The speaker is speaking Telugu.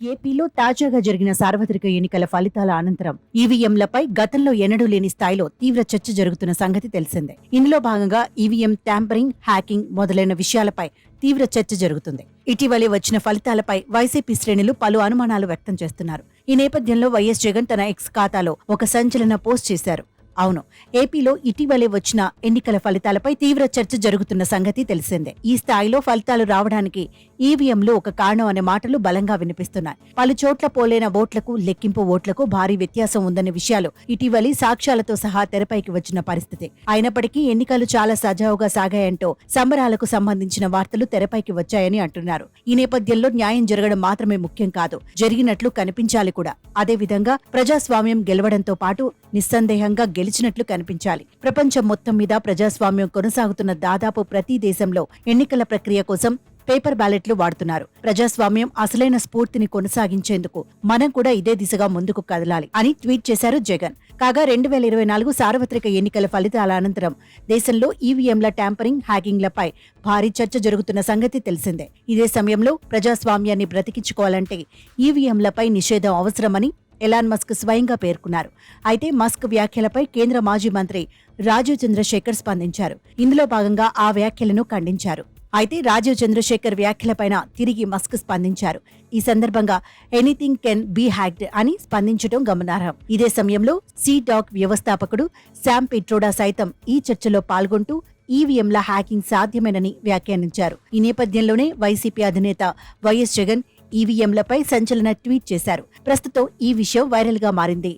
ఏపీలో తాజాగా జరిగిన సార్వత్రిక ఎన్నికల ఫలితాల అనంతరం ఈవీఎంలపై గతంలో ఎన్నడూ లేని స్థాయిలో తీవ్ర చర్చ జరుగుతున్న సంగతి తెలిసిందే. ఇందులో భాగంగా ఈవీఎం ట్యాంపరింగ్ హ్యాకింగ్ మొదలైన విషయాలపై తీవ్ర చర్చ జరుగుతుంది. ఇటీవలే వచ్చిన ఫలితాలపై వైసీపీ శ్రేణులు పలు అనుమానాలు వ్యక్తం చేస్తున్నారు. ఈ నేపథ్యంలో వైఎస్ జగన్ తన ఎక్స్ ఖాతాలో ఒక సంచలన పోస్ట్ చేశారు. అవును ఏపీలో ఇటీవలే వచ్చిన ఎన్నికల ఫలితాలపై తీవ్ర చర్చ జరుగుతున్న సంగతి తెలిసిందే. ఈ స్థాయిలో ఫలితాలు రావడానికి ఈవీఎంలు ఒక కారణం అనే మాటలు బలంగా వినిపిస్తున్నాయి. పలు చోట్ల పోలైన ఓట్లకు లెక్కింపు ఓట్లకు భారీ వ్యత్యాసం ఉందనే విషయాలు ఇటీవలి సాక్ష్యాలతో సహా తెరపైకి వచ్చిన పరిస్థితి. అయినప్పటికీ ఎన్నికలు చాలా సజావుగా సాగాయంటూ సంబరాలకు సంబంధించిన వార్తలు తెరపైకి వచ్చాయని అంటున్నారు. ఈ నేపథ్యంలో న్యాయం జరగడం మాత్రమే ముఖ్యం కాదు జరిగినట్లు కనిపించాలి కూడా. అదేవిధంగా ప్రజాస్వామ్యం గెలవడంతో పాటు నిస్సందేహంగా గెలిచినట్లు కనిపించాలి. ప్రపంచం మొత్తం మీద ప్రజాస్వామ్యం కొనసాగుతున్న దాదాపు ప్రతి దేశంలో ఎన్నికల ప్రక్రియ కోసం పేపర్ బ్యాలెట్లు వాడుతున్నారు. ప్రజాస్వామ్యం అసలైన స్ఫూర్తిని కొనసాగించేందుకు మనం కూడా ఇదే దిశగా ముందుకు కదలాలి అని ట్వీట్ చేశారు జగన్. కాగా రెండు వేల ఇరవై నాలుగు సార్వత్రిక ఎన్నికల ఫలితాల అనంతరం దేశంలో ఈవీఎంల ట్యాంపరింగ్ హ్యాకింగ్లపై భారీ చర్చ జరుగుతున్న సంగతి తెలిసిందే. ఇదే సమయంలో ప్రజాస్వామ్యాన్ని బ్రతికించుకోవాలంటే ఈవీఎంలపై నిషేధం అవసరమని ఎలాన్ మస్క్ స్వయంగా పేర్కొన్నారు. అయితే మస్క్ వ్యాఖ్యలపై కేంద్ర మాజీ మంత్రి రాజీవ్ చంద్రశేఖర్ స్పందించారు. ఇందులో భాగంగా ఆ వ్యాఖ్యలను ఖండించారు. అయితే రాజీవ్ చంద్రశేఖర్ వ్యాఖ్యలపైన తిరిగి మస్క్ స్పందించారు. ఈ సందర్భంగా ఎనీథింగ్ కెన్ బీ హ్యాక్డ్ అని స్పందించడం గమనార్హం. ఇదే సమయంలో సీ డాక్ వ్యవస్థాపకుడు శామ్ పిట్రోడా సైతం ఈ చర్చలో పాల్గొంటూ ఈవీఎంల హ్యాకింగ్ సాధ్యమేనని వ్యాఖ్యానించారు. ఈ నేపథ్యంలోనే వైసీపీ అధినేత వైఎస్ జగన్ ఈవీఎంలపై సంచలన ట్వీట్ చేశారు. ప్రస్తుతం ఈ విషయం వైరల్గా మారింది.